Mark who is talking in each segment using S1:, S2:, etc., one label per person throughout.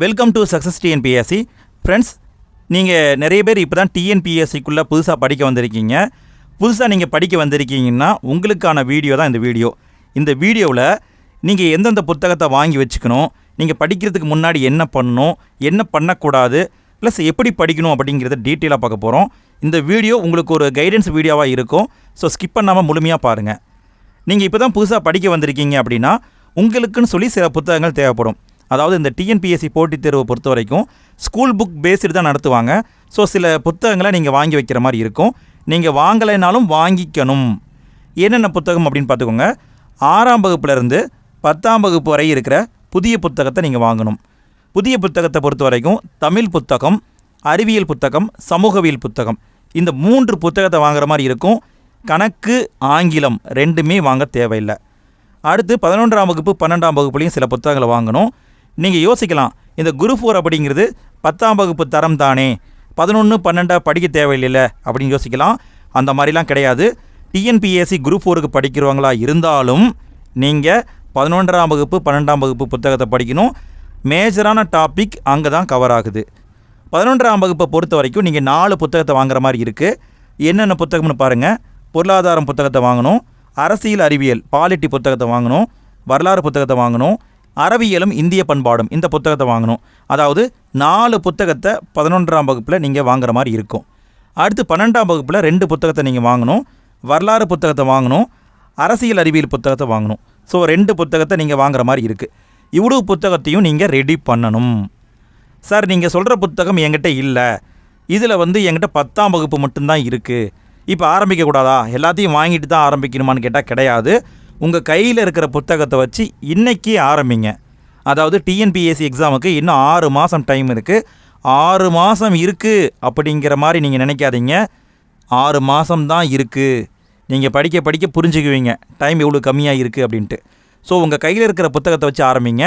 S1: Welcome to success TNPSC friends நீங்கள் நிறைய பேர் இப்போ தான் டிஎன்பிஎஸ்சிக்குள்ளே புதுசாக படிக்க வந்திருக்கீங்க. புதுசாக நீங்கள் படிக்க வந்திருக்கீங்கன்னா உங்களுக்கான வீடியோ தான் இந்த வீடியோ. இந்த வீடியோவில் நீங்கள் எந்தெந்த புத்தகத்தை வாங்கி வச்சுக்கணும் நீங்கள் படிக்கிறதுக்கு முன்னாடி என்ன பண்ணணும் என்ன பண்ணக்கூடாது ப்ளஸ் எப்படி படிக்கணும் அப்படிங்கிறத டீட்டெயிலாக பார்க்க போகிறோம் இந்த வீடியோ உங்களுக்கு ஒரு கைடன்ஸ் வீடியோவாக இருக்கும். ஸோ ஸ்கிப் பண்ணாமல் முழுமையாக பாருங்கள் நீங்கள் இப்போ தான் புதுசாக படிக்க வந்திருக்கீங்க அப்படின்னா உங்களுக்குன்னு சொல்லி சில புத்தகங்கள் தேவைப்படும். அதாவது இந்த டிஎன்பிஎஸ்சி போட்டித் தேர்வை பொறுத்த வரைக்கும் ஸ்கூல் புக் பேஸ்டு தான் நடத்துவாங்க. ஸோ சில புத்தகங்களை நீங்கள் வாங்கி வைக்கிற மாதிரி இருக்கும். நீங்கள் வாங்கலைனாலும் வாங்கிக்கணும். என்னென்ன புத்தகம் அப்படின்னு பார்த்துக்கோங்க. ஆறாம் வகுப்புலேருந்து பத்தாம் வகுப்பு வரை இருக்கிற புதிய புத்தகத்தை நீங்கள் வாங்கணும். புதிய புத்தகத்தை பொறுத்த வரைக்கும் தமிழ் புத்தகம் அறிவியல் புத்தகம் சமூகவியல் புத்தகம். இந்த மூன்று புத்தகத்தை வாங்குற மாதிரி இருக்கும். கணக்கு ஆங்கிலம் ரெண்டுமே வாங்க தேவையில்லை. அடுத்து பதினொன்றாம் வகுப்பு பன்னெண்டாம் வகுப்புலையும் சில புத்தகங்களை வாங்கணும். நீங்கள் யோசிக்கலாம் இந்த குரு ஃபோர் அப்படிங்கிறது பத்தாம் வகுப்பு தரம் தானே பதினொன்று பன்னெண்டா படிக்க தேவையில்லைல்ல அப்படின்னு யோசிக்கலாம். அந்த மாதிரிலாம் கிடையாது. டிஎன்பிஎஸ்சி குரூப் ஃபோருக்கு படிக்கிறவங்களா இருந்தாலும் நீங்கள் பதினொன்றாம் வகுப்பு பன்னெண்டாம் வகுப்பு புத்தகத்தை படிக்கணும். மேஜரான டாபிக் அங்கே தான் கவர் ஆகுது. பதினொன்றாம் வகுப்பை பொறுத்த வரைக்கும் நீங்கள் நாலு புத்தகத்தை வாங்குற மாதிரி இருக்குது என்னென்ன புத்தகம்னு பாருங்கள் பொருளாதாரம் புத்தகத்தை வாங்கணும். அரசியல் அறிவியல் பாலிட்டி புத்தகத்தை வாங்கணும். வரலாறு புத்தகத்தை வாங்கணும். அறவியலும் இந்திய பண்பாடும் இந்த புத்தகத்தை வாங்கணும். அதாவது நாலு புத்தகத்தை பதினொன்றாம் வகுப்பில் நீங்கள் வாங்குற மாதிரி இருக்கும். அடுத்து பன்னெண்டாம் வகுப்பில் ரெண்டு புத்தகத்தை நீங்கள் வாங்கணும். வரலாறு புத்தகத்தை வாங்கணும். அரசியல் அறிவியல் புத்தகத்தை வாங்கணும். ஸோ ரெண்டு புத்தகத்தை நீங்கள் வாங்குற மாதிரி இருக்குது இவ்வளவு புத்தகத்தையும் நீங்கள் ரெடி பண்ணணும். சார் நீங்கள் சொல்கிற புத்தகம் என்கிட்ட இல்லை. இதில் வந்து என்கிட்ட பத்தாம் வகுப்பு மட்டும்தான் இருக்குது இப்போ ஆரம்பிக்கக்கூடாதா? எல்லாத்தையும் வாங்கிட்டு தான் ஆரம்பிக்கணுமான்னு கேட்டால் கிடையாது. உங்கள் கையில் இருக்கிற புத்தகத்தை வச்சு இன்றைக்கி ஆரம்பிங்க. அதாவது டிஎன்பிஎஸ்சி எக்ஸாமுக்கு இன்னும் ஆறு மாதம் டைம் இருக்குது ஆறு மாதம் இருக்குது அப்படிங்கிற மாதிரி நீங்கள் நினைக்காதீங்க. ஆறு மாதம் தான் இருக்குது நீங்கள் படிக்க படிக்க புரிஞ்சுக்குவீங்க. டைம் எவ்வளோ கம்மியாக இருக்குது அப்படின்ட்டு. ஸோ உங்கள் கையில் இருக்கிற புத்தகத்தை வச்சு ஆரம்பிங்க.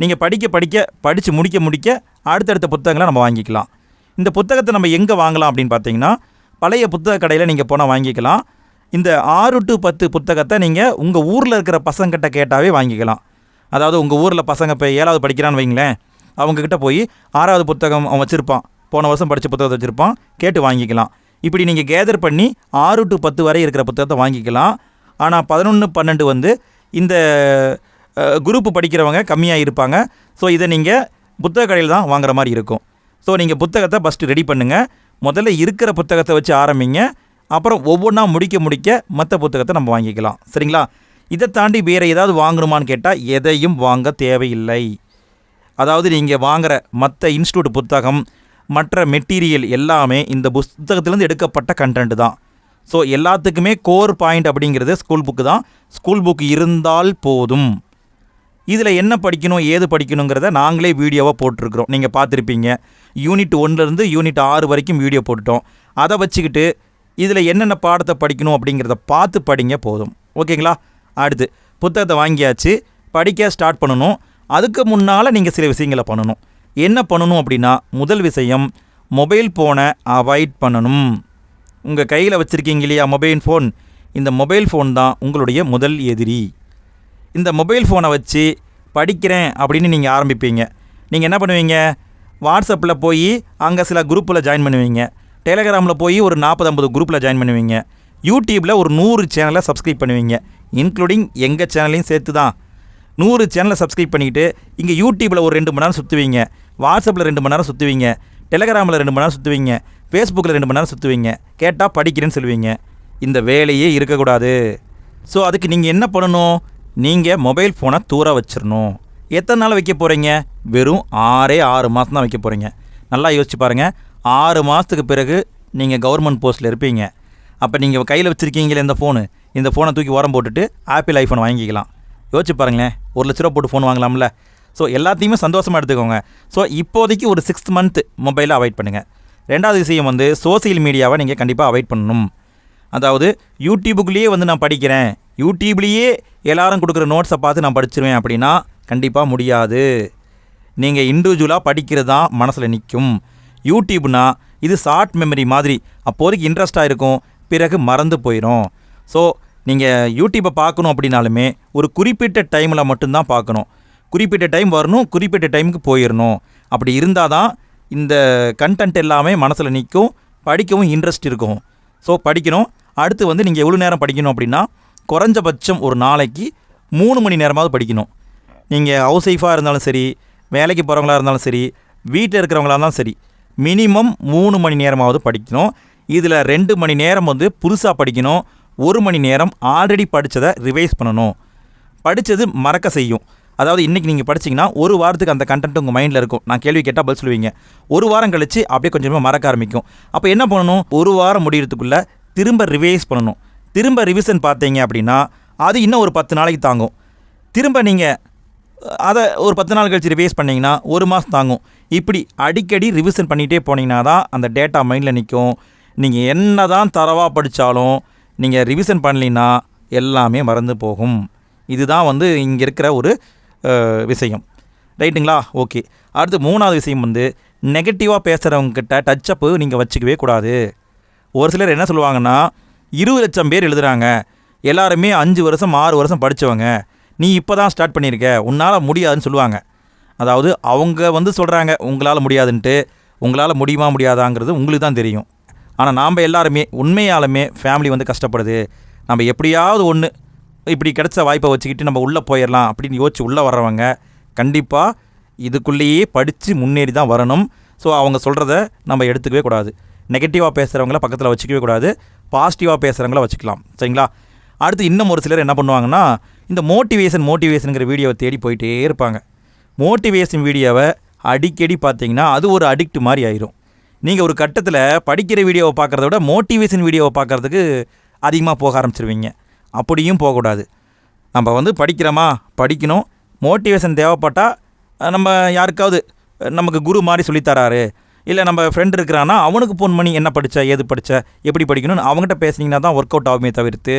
S1: நீங்கள் படிக்க படிக்க படித்து முடிக்க முடிக்க அடுத்தடுத்த புத்தகங்களை நம்ம வாங்கிக்கலாம். இந்த புத்தகத்தை நம்ம எங்கே வாங்கலாம் அப்படின்னு பார்த்தீங்கன்னா பழைய புத்தக கடையில் நீங்கள் போனால் வாங்கிக்கலாம். இந்த ஆறு டு பத்து புத்தகத்தை நீங்கள் உங்கள் ஊரில் இருக்கிற பசங்கிட்ட கேட்டாவே வாங்கிக்கலாம். அதாவது உங்கள் ஊரில் பசங்க இப்போ ஏழாவது படிக்கிறான்னு வைங்களேன் அவங்கக்கிட்ட போய் ஆறாவது புத்தகம் அவன் வச்சுருப்பான். போன வருஷம் படித்த புத்தகத்தை வச்சுருப்பான் கேட்டு வாங்கிக்கலாம். இப்படி நீங்கள் கேதர் பண்ணி ஆறு டு பத்து வரை இருக்கிற புத்தகத்தை வாங்கிக்கலாம். ஆனால் பதினொன்று பன்னெண்டு வந்து இந்த குரூப் படிக்கிறவங்க கம்மியாக இருப்பாங்க. ஸோ இதை நீங்கள் புத்தக கடையில் தான் வாங்குற மாதிரி இருக்கும். ஸோ நீங்கள் புத்தகத்தை ஃபஸ்ட்டு ரெடி பண்ணுங்கள் முதல்ல இருக்கிற புத்தகத்தை வச்சு ஆரம்பிங்க. அப்புறம் ஒவ்வொன்றா முடிக்க முடிக்க மற்ற புத்தகத்தை நம்ம வாங்கிக்கலாம். சரிங்களா? இதை தாண்டி வேறு ஏதாவது வாங்கணுமான்னு கேட்டால் எதையும் வாங்க தேவையில்லை. அதாவது நீங்கள் வாங்குகிற மற்ற இன்ஸ்டியூட் புத்தகம் மற்ற மெட்டீரியல் எல்லாமே இந்த புத்தகத்திலேருந்து எடுக்கப்பட்ட கண்டென்ட் தான். ஸோ எல்லாத்துக்குமே கோர் பாயிண்ட் அப்படிங்கிறது ஸ்கூல் புக்கு தான். ஸ்கூல் புக் இருந்தால் போதும். இதில் என்ன படிக்கணும் ஏது படிக்கணுங்கிறத நாங்களே வீடியோவாக போட்டிருக்கிறோம். நீங்கள் பார்த்துருப்பீங்க. யூனிட் ஒன்லேருந்து யூனிட் ஆறு வரைக்கும் வீடியோ போட்டுட்டோம். அதை வச்சுக்கிட்டு இதில் என்னென்ன பாடத்தை படிக்கணும் அப்படிங்கிறத பார்த்து படிங்க போதும். ஓகேங்களா? அடுத்து புத்தகத்தை வாங்கியாச்சு படிக்க ஸ்டார்ட் பண்ணணும். அதுக்கு முன்னால் நீங்கள் சில விஷயங்களை பண்ணணும். என்ன பண்ணணும் அப்படின்னா முதல் விஷயம் மொபைல் ஃபோனை அவாய்ட் பண்ணணும். உங்கள் கையில் வச்சுருக்கீங்க இல்லையா மொபைல் ஃபோன் இந்த மொபைல் ஃபோன் தான் உங்களுடைய முதல் எதிரி. இந்த மொபைல் ஃபோனை வச்சு படிக்கிறேன் அப்படின்னு நீங்கள் ஆரம்பிப்பீங்க. நீங்கள் என்ன பண்ணுவீங்க? வாட்ஸ்அப்பில் போய் அங்கே சில குரூப்பில் ஜாயின் பண்ணுவீங்க. டெலகிராமில் போய் ஒரு நாற்பது ஐம்பது குரூப்பில் ஜாயின் பண்ணுவீங்க. யூடியூப்பில் ஒரு நூறு சேனலை சப்ஸ்கிரைப் பண்ணுவீங்க. இன்க்ளூடிங் எங்கள் சேனலையும் சேர்த்து தான் நூறு சேனலை சப்ஸ்கிரைப் பண்ணிக்கிட்டு இங்கே யூடியூப்பில் ஒரு ரெண்டு மணி நேரம் சுற்றுவீங்க வாட்ஸ்அப்பில் ரெண்டு மணி நேரம் சுற்றுவீங்க டெலகிராமில் ரெண்டு மணி நேரம் சுற்றுவீங்க ஃபேஸ்புக்கில் ரெண்டு மணி நேரம் சுற்றுவீங்க கேட்டால் படிக்கிறேன்னு சொல்லுவீங்க. இந்த வேலையே இருக்கக்கூடாது. ஸோ அதுக்கு நீங்கள் என்ன பண்ணணும்? நீங்கள் மொபைல் ஃபோனை தூர வச்சிடணும் எத்தனை நாள் வைக்க போகிறீங்க வெறும் ஆறே ஆறு மாதம் தான் வைக்க போகிறீங்க நல்லா யோசிச்சு பாருங்கள் ஆறு மாதத்துக்கு பிறகு நீங்கள் கவர்மெண்ட் போஸ்ட்டில் இருப்பீங்க. அப்போ நீங்கள் கையில் வச்சுருக்கீங்களே இந்த ஃபோனு இந்த ஃபோனை தூக்கி உரம் போட்டுட்டு ஆப்பிள் ஐஃபோன் வாங்கிக்கலாம். யோசிச்சு பாருங்களேன் ஒரு லட்ச ரூபா போட்டு ஃபோன் வாங்கலாம்ல. ஸோ எல்லாத்தையுமே சந்தோஷமாக எடுத்துக்கோங்க. ஸோ இப்போதைக்கு ஒரு சிக்ஸ்த் மந்த் மொபைலை அவாய்ட் பண்ணுங்கள் ரெண்டாவது விஷயம் வந்து சோசியல் மீடியாவை நீங்கள் கண்டிப்பாக அவாய்ட் பண்ணணும். அதாவது யூடியூபுக்குள்ளேயே வந்து நான் படிக்கிறேன். யூடியூப்லேயே எல்லாரும் கொடுக்குற நோட்ஸை பார்த்து நான் படிச்சிருவேன் அப்படின்னா கண்டிப்பாக முடியாது. நீங்கள் இண்டிவிஜுவலாக படிக்கிறது தான் மனசில் நிற்கும் யூடியூப்னா இது ஷார்ட் மெமரி மாதிரி அப்போதைக்கு இன்ட்ரெஸ்ட்டாக இருக்கும் பிறகு மறந்து போயிடும் ஸோ நீங்கள் யூடியூப்பை பார்க்கணும் அப்படின்னாலுமே ஒரு குறிப்பிட்ட டைமில் மட்டும்தான் பார்க்கணும். குறிப்பிட்ட டைம் வரணும் குறிப்பிட்ட டைமுக்கு போயிடணும் அப்படி இருந்தால் தான் இந்த கண்டென்ட் எல்லாமே மனசில் நிற்கும் படிக்கவும் இன்ட்ரெஸ்ட் இருக்கும். ஸோ படிக்கணும். அடுத்து வந்து நீங்கள் எவ்வளோ நேரம் படிக்கணும் அப்படின்னா குறைஞ்சபட்சம் ஒரு நாளைக்கு மூணு மணி நேரமாவது படிக்கணும். நீங்கள் ஹவுஸ் ஒய்ஃபாக இருந்தாலும் சரி வேலைக்கு போகிறவங்களா இருந்தாலும் சரி வீட்டில் இருக்கிறவங்களா இருந்தாலும் சரி மினிமம் மூணு மணி நேரமாவது படிக்கணும். இதில் ரெண்டு மணி நேரம் வந்து புதுசாக படிக்கணும். ஒரு மணி நேரம் ஆல்ரெடி படித்ததை ரிவைஸ் பண்ணணும். படித்தது மறக்க செய்யும். அதாவது இன்றைக்கி நீங்கள் படிச்சிங்கன்னா ஒரு வாரத்துக்கு அந்த கண்டென்ட் உங்கள் மைண்டில் இருக்கும். நான் கேள்வி கேட்டால் பதில் சொல்லுவீங்க. ஒரு வாரம் கழித்து அப்படியே கொஞ்சமாக மறக்க ஆரம்பிக்கும். அப்போ என்ன பண்ணணும்? ஒரு வாரம் முடியறதுக்குள்ளே திரும்ப ரிவைஸ் பண்ணணும். திரும்ப ரிவிஷன் பார்த்தீங்க அப்படின்னா அது இன்னும் ஒரு பத்து நாளைக்கு தாங்கும். திரும்ப நீங்கள் அதை ஒரு பத்து நாள் கழிச்சு ரிவைஸ் பண்ணிங்கன்னா ஒரு மாதம் தாங்கும். இப்படி அடிக்கடி ரிவிஷன் பண்ணிகிட்டே போனீங்கன்னா தான் அந்த டேட்டா மைண்டில் நிற்கும் நீங்கள் என்ன தான் தரவாக படித்தாலும் நீங்கள் ரிவிஷன் பண்ணலின்னா எல்லாமே மறந்து போகும். இதுதான் வந்து இங்கே இருக்கிற ஒரு விஷயம். ரைட்டுங்களா? ஓகே. அடுத்து மூணாவது விஷயம் வந்து நெகட்டிவாக பேசுகிறவங்கக்கிட்ட டச்சப்பு நீங்கள் வச்சுக்கவே கூடாது. ஒரு சிலர் என்ன சொல்லுவாங்கன்னா இருபது லட்சம் பேர் எழுதுகிறாங்க எல்லாருமே அஞ்சு வருஷம் ஆறு வருஷம் படித்தவங்க நீ இப்போ தான் ஸ்டார்ட் பண்ணியிருக்க உன்னால் முடியாதுன்னு சொல்லுவாங்க. அதாவது அவங்க வந்து சொல்கிறாங்க உங்களால் முடியாதுன்ட்டு உங்களால் முடியுமா முடியாதாங்கிறது உங்களுக்கு தான் தெரியும். ஆனால் நாம் எல்லாருமே உண்மையாலுமே ஃபேமிலி வந்து கஷ்டப்படுது. நம்ம எப்படியாவது ஒன்று இப்படி கிடைச்ச வாய்ப்பை வச்சுக்கிட்டு நம்ம உள்ளே போயிடலாம் அப்படின்னு யோசிச்சு உள்ளே வர்றவங்க கண்டிப்பாக இதுக்குள்ளேயே படித்து முன்னேறி தான் வரணும். ஸோ அவங்க சொல்கிறத நம்ம எடுத்துக்கவே கூடாது. நெகட்டிவாக பேசுகிறவங்கள பக்கத்தில் வச்சுக்கவே கூடாது. பாசிட்டிவாக பேசுகிறவங்கள வச்சுக்கலாம். சரிங்களா? அடுத்து இன்னும் ஒரு சிலர் என்ன பண்ணுவாங்கன்னா இந்த மோட்டிவேஷன் மோட்டிவேஷனுங்கிற வீடியோவை தேடி போயிட்டே இருப்பாங்க. மோட்டிவேஷன் வீடியோவை அடிக்கடி பார்த்தீங்கன்னா அது ஒரு அடிக்ட் மாதிரி ஆயிரும். நீங்கள் ஒரு கட்டத்தில் படிக்கிற வீடியோவை பார்க்குறத விட மோட்டிவேஷன் வீடியோவை பார்க்குறதுக்கு அதிகமாக போக ஆரம்பிச்சிருவீங்க. அப்படியும் போகக்கூடாது. நம்ம வந்து படிக்கிறோமா? படிக்கணும். மோட்டிவேஷன் தேவைப்பட்டால் நம்ம யாருக்காவது நமக்கு குரு மாதிரி சொல்லித்தராரு. இல்லை நம்ம ஃப்ரெண்டு இருக்கிறான்னா அவனுக்கு ஃபோன் பண்ணி என்ன படித்த ஏது படித்த எப்படி படிக்கணும்னு அவங்ககிட்ட பேசுனீங்கன்னா தான் ஒர்க் அவுட் ஆகுமே தவிர்த்து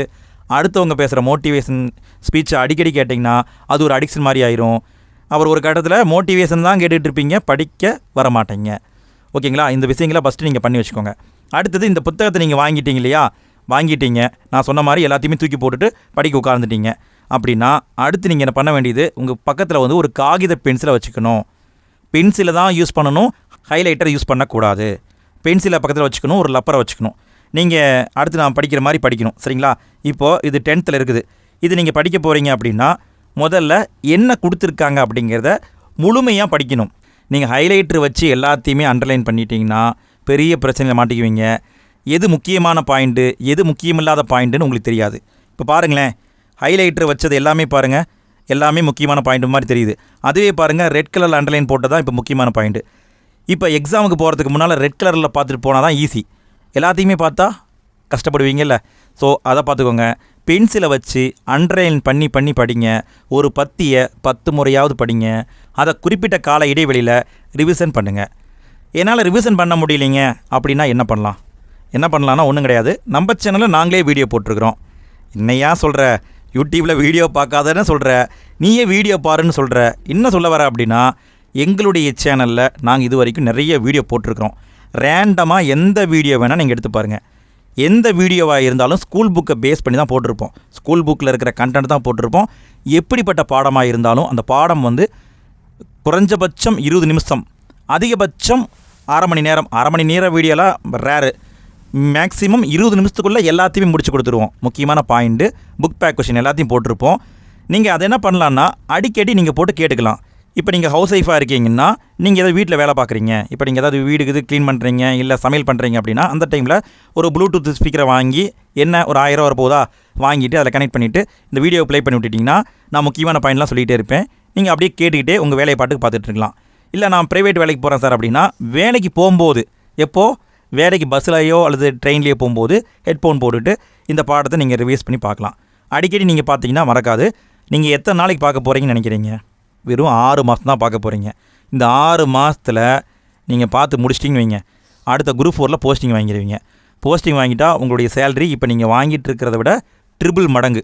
S1: அடுத்தவங்க பேசுகிற மோட்டிவேஷன் ஸ்பீச்சை அடிக்கடி கேட்டிங்கன்னா அது ஒரு அடிக்ஷன் மாதிரி ஆயிரும். அப்புறம் ஒரு கட்டத்தில் மோட்டிவேஷன் தான் கேட்டுகிட்டு இருப்பீங்க படிக்க வர மாட்டீங்க. ஓகேங்களா? இந்த விஷயங்களை ஃபஸ்ட்டு நீங்கள் பண்ணி வச்சுக்கோங்க. அடுத்தது இந்த புத்தகத்தை நீங்கள் வாங்கிட்டீங்க இல்லையா? வாங்கிட்டீங்க. நான் சொன்ன மாதிரி எல்லாத்தையுமே தூக்கி போட்டுட்டு படிக்க உட்கார்ந்துட்டீங்க. அப்படின்னா அடுத்து நீங்கள் என்ன பண்ண வேண்டியது உங்கள் பக்கத்தில் வந்து ஒரு காகித பென்சிலை வச்சுக்கணும். பென்சிலை தான் யூஸ் பண்ணணும் ஹைலைட்டர் யூஸ் பண்ணக்கூடாது. பென்சிலை பக்கத்தில் வச்சுக்கணும் ஒரு லப்பரை வச்சுக்கணும். நீங்கள் அடுத்து நான் படிக்கிற மாதிரி படிக்கணும். சரிங்களா? இப்போது இது டென்த்தில் இருக்குது. இது நீங்கள் படிக்க போகிறீங்க அப்படின்னா முதல்ல என்ன கொடுத்துருக்காங்க அப்படிங்கிறத முழுமையாக படிக்கணும். நீங்கள் ஹைலைட்ரு வச்சு எல்லாத்தையுமே அண்டர்லைன் பண்ணிட்டீங்கன்னா பெரிய பிரச்சனையில் மாட்டிக்குவீங்க. எது முக்கியமான பாயிண்ட்டு எது முக்கியமில்லாத பாயிண்ட்டுன்னு உங்களுக்கு தெரியாது. இப்போ பாருங்களேன் ஹைலைட்ரு வச்சது எல்லாமே பாருங்கள் எல்லாமே முக்கியமான பாயிண்ட் மாதிரி தெரியுது. அதுவே பாருங்கள் ரெட் கலரில் அண்டர்லைன் போட்டு தான் இப்போ முக்கியமான பாயிண்ட்டு இப்போ எக்ஸாமுக்கு போகிறதுக்கு முன்னால் ரெட் கலரில் பார்த்துட்டு போனால் தான் ஈஸி எல்லாத்தையுமே பார்த்தா கஷ்டப்படுவீங்கல்ல. ஸோ அதை பார்த்துக்கோங்க. பென்சிலை வச்சு அண்டர்லைன் பண்ணி பண்ணி படிங்க. ஒரு பத்தியை பத்து முறையாவது படிங்க. அதை குறிப்பிட்ட கால இடைவெளியில் ரிவிஷன் பண்ணுங்கள் என்னால் ரிவிஷன் பண்ண முடியலைங்க அப்படின்னா என்ன பண்ணலாம்? என்ன பண்ணலான்னா ஒன்றும் கிடையாது. நம்ம சேனலில் நாங்களே வீடியோ போட்டிருக்கிறோம். என்னையா சொல்கிற யூடியூப்பில் வீடியோ பார்க்காதன்னு சொல்கிற நீயே வீடியோ பாருன்னு சொல்கிற என்ன சொல்ல வர அப்படின்னா எங்களுடைய சேனலில் நாங்கள் இது வரைக்கும் நிறைய வீடியோ போட்டிருக்கிறோம். ரேண்டமாக எந்த வீடியோ வேணால் நீங்கள் எடுத்து பாருங்கள் எந்த வீடியோவாக இருந்தாலும் ஸ்கூல் புக்கை பேஸ் பண்ணி தான் போட்டிருப்போம். ஸ்கூல் புக்கில் இருக்கிற கண்டென்ட் தான் போட்டிருப்போம். எப்படிப்பட்ட பாடமாக இருந்தாலும் அந்த பாடம் வந்து குறைஞ்சபட்சம் இருபது நிமிஷம் அதிகபட்சம் அரை மணி நேரம் அரை மணி நேர வீடியோலாம் ரேரு மேக்ஸிமம் இருபது நிமிஷத்துக்குள்ளே எல்லாத்தையுமே முடிச்சு கொடுத்துருவோம். முக்கியமான பாயிண்ட்டு புக் பேக் கொஷின் எல்லாத்தையும் போட்டிருப்போம். நீங்கள் அதை என்ன பண்ணலான்னா அடிக்கடி நீங்கள் போட்டு கேட்டுக்கலாம். இப்போ நீங்கள் ஹவுஸ் ஒய்ஃபாக இருக்கீங்கன்னா நீங்கள் ஏதாவது வீட்டில் வேலை பார்க்குறீங்க. இப்போ நீங்கள் ஏதாவது வீடு இது க்ளீன் பண்ணுறீங்க இல்லை சமையல் பண்ணுறீங்க அப்படின்னா அந்த டைமில் ஒரு ப்ளூடூத் ஸ்பீக்கரை வாங்கி என்ன ஒரு ஆயிரம் வர போதா வாங்கிட்டு அதில் கனெக்ட் பண்ணிவிட்டு இந்த வீடியோ ப்ளே பண்ணி விட்டுட்டிங்கன்னா நான் முக்கியமான பாயிண்ட்லாம் சொல்லிகிட்டே இருப்பேன். நீங்கள் அப்படியே கேட்டுக்கிட்டே உங்கள் வேலையை பாட்டுக்கு பார்த்துட்டு இருக்கலாம். இல்லை நான் ப்ரைவேட் வேலைக்கு போகிறேன் சார் அப்படின்னா வேலைக்கு போகும்போது எப்போது வேலைக்கு பஸ்லையோ அல்லது ட்ரெயின்லேயோ போகும்போது ஹெட்ஃபோன் போட்டுட்டு இந்த பாடத்தை நீங்கள் ரிவைஸ் பண்ணி பார்க்கலாம். அடிக்கடி நீங்கள் பார்த்தீங்கன்னா மறக்காது. நீங்கள் எத்தனை நாளைக்கு பார்க்க போகிறீங்கன்னு நினைக்கிறீங்க? வெறும் ஆறு மாதம் தான் பார்க்க போகிறீங்க இந்த ஆறு மாதத்தில் நீங்கள் பார்த்து முடிச்சிட்டிங்கன்னு வைங்க. அடுத்த குரூப் ஃபோரில் போஸ்டிங் வாங்கிடுவீங்க போஸ்டிங் வாங்கிட்டால் உங்களுடைய சேலரி இப்போ நீங்கள் வாங்கிட்டு இருக்கிறத விட ட்ரிபிள் மடங்கு.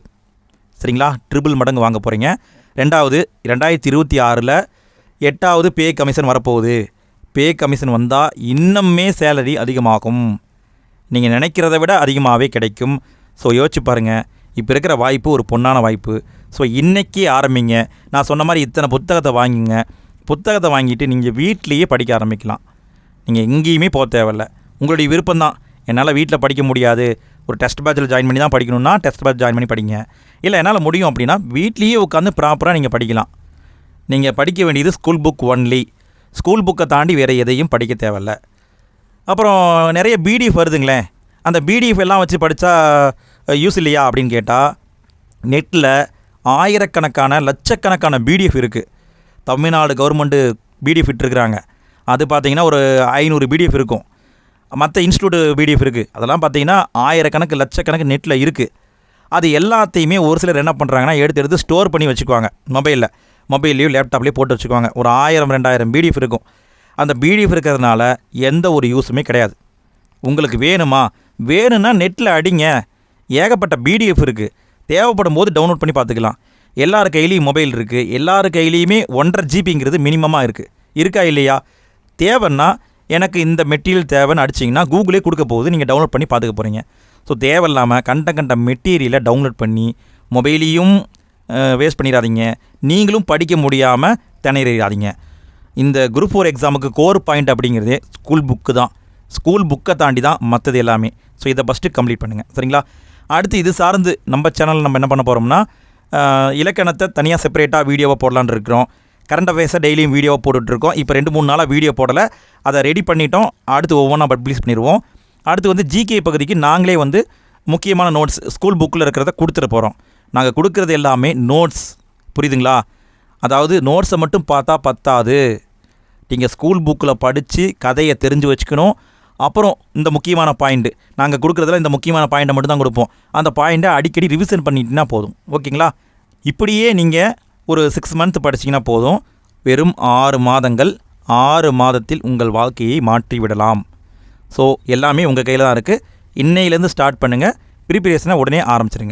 S1: சரிங்களா? ட்ரிபிள் மடங்கு வாங்க போகிறீங்க ரெண்டாவது ரெண்டாயிரத்தி இருபத்தி ஆறில் எட்டாவது பே கமிஷன் வரப்போகுது. பே கமிஷன் வந்தால் இன்னுமே சேலரி அதிகமாகும். நீங்கள் நினைக்கிறத விட அதிகமாகவே கிடைக்கும். ஸோ யோசிச்சு பாருங்கள் இப்போ இருக்கிற வாய்ப்பு ஒரு பொன்னான வாய்ப்பு. ஸோ இன்றைக்கி ஆரம்பிங்க. நான் சொன்ன மாதிரி இத்தனை புத்தகத்தை வாங்குங்க. புத்தகத்தை வாங்கிட்டு நீங்கள் வீட்லேயே படிக்க ஆரம்பிக்கலாம். நீங்கள் எங்கேயுமே போக தேவையில்ல. உங்களுடைய விருப்பம்தான். என்னால் வீட்டில் படிக்க முடியாது. ஒரு டெஸ்ட் பேட்சில் ஜாயின் பண்ணி தான் படிக்கணும்னா டெஸ்ட் பேட்ச் ஜாயின் பண்ணி படிங்க. இல்லை என்னால் முடியும் அப்படின்னா வீட்லேயே உட்காந்து ப்ராப்பராக நீங்கள் படிக்கலாம். நீங்கள் படிக்க வேண்டியது ஸ்கூல் புக் ஒன்லி ஸ்கூல் புக்கை தாண்டி வேறு எதையும் படிக்க தேவையில்ல. அப்புறம் நிறைய பிடிஎஃப் வருதுங்களேன் அந்த பிடிஎஃப் எல்லாம் வச்சு படித்தா யூஸ் இல்லையா அப்படின்னு கேட்டால் நெட்டில் ஆயிரக்கணக்கான லட்சக்கணக்கான பிடிஎஃப் இருக்குது தமிழ்நாடு கவர்மெண்ட்டு பிடிஎஃப் இட்டுருக்குறாங்க. அது பார்த்தீங்கன்னா ஒரு ஐநூறு பிடிஎஃப் இருக்கும். மற்ற இன்ஸ்டியூட் பிடிஎஃப் இருக்குது அதெல்லாம் பார்த்தீங்கன்னா ஆயிரக்கணக்கு லட்சக்கணக்கு நெட்டில் இருக்குது அது எல்லாத்தையுமே ஒரு சிலர் என்ன பண்ணுறாங்கன்னா எடுத்து எடுத்து ஸ்டோர் பண்ணி வச்சுக்குவாங்க. மொபைலில். மொபைல்லையோ லேப்டாப்லேயோ போட்டு வச்சுக்குவாங்க. ஒரு ஆயிரம் ரெண்டாயிரம் பிடிஎஃப் இருக்கும். அந்த பிடிஎஃப் இருக்கிறதுனால எந்த ஒரு யூஸுமே கிடையாது. உங்களுக்கு வேணுமா? வேணும்னா நெட்டில் அடிங்க. ஏகப்பட்ட பிடிஎஃப் இருக்குது தேவைப்படும் போது டவுன்லோட் பண்ணி பார்த்துக்கலாம். எல்லார் கையிலையும் மொபைல் இருக்குது எல்லார் கையிலையுமே ஒன்றரை ஜிபிங்கிறது மினிமமாக இருக்குது இருக்கா. இல்லையா? தேவைன்னா எனக்கு இந்த மெட்டீரியல் தேவைன்னு அடிச்சிங்கன்னா கூகுளே கொடுக்க போகுது. நீங்கள் டவுன்லோட் பண்ணி பார்த்துக்க போகிறீங்க ஸோ தேவையில்லாமல் கண்ட கண்ட மெட்டீரியலை டவுன்லோட் பண்ணி மொபைலையும் வேஸ்ட் பண்ணிடாதீங்க. நீங்களும் படிக்க முடியாமல் திணறிடாதீங்க. இந்த குரூப் ஃபோர் எக்ஸாமுக்கு கோர் பாயிண்ட் அப்படிங்கிறதே ஸ்கூல் புக்கு தான். ஸ்கூல் புக்கை தாண்டி தான் மற்றது எல்லாமே. ஸோ இதை ஃபஸ்ட்டு கம்ப்ளீட் பண்ணுங்கள் சரிங்களா? அடுத்து இது சார்ந்து நம்ம சேனலில் நம்ம என்ன பண்ண போகிறோம்னா இலக்கணத்தை தனியாக செப்பரேட்டாக வீடியோவாக போடலான்னு இருக்கிறோம். கரண்ட் அஃபேர்ஸை டெய்லியும் வீடியோவாக போட்டுட்ருக்கோம் இப்போ ரெண்டு மூணு நாளாக வீடியோ போடலை. அதை ரெடி பண்ணிட்டோம். அடுத்து ஒவ்வொன்றா பப்ளிஷ் பண்ணிடுவோம். அடுத்து வந்து ஜிகே பகுதிக்கு நாங்களே வந்து முக்கியமான நோட்ஸ் ஸ்கூல் புக்கில் இருக்கிறத கொடுத்துட்டு போகிறோம் நாங்கள் கொடுக்குறது எல்லாமே நோட்ஸ் புரியுதுங்களா? அதாவது நோட்ஸை மட்டும் பார்த்தா பத்தாது. நீங்கள் ஸ்கூல் புக்கில் படித்து கதையை தெரிஞ்சு வச்சுக்கணும். அப்புறம் இந்த முக்கியமான பாயிண்ட்டு நாங்கள் கொடுக்குறதுல இந்த முக்கியமான பாயிண்ட்டை மட்டும் தான் கொடுப்போம். அந்த பாயிண்ட்டை அடிக்கடி ரிவிசன் பண்ணிட்டீங்கன்னா போதும். ஓகேங்களா? இப்படியே நீங்கள் ஒரு சிக்ஸ் மந்த் படிச்சிங்கன்னா போதும். வெறும் ஆறு மாதங்கள் ஆறு மாதத்தில் உங்கள் வாழ்க்கையை மாற்றி விடலாம். ஸோ எல்லாமே உங்கள் கையில் தான் இருக்குது இன்னையிலேருந்து ஸ்டார்ட் பண்ணுங்கள் ப்ரிப்பரேஷனை உடனே ஆரம்பிச்சிருங்க.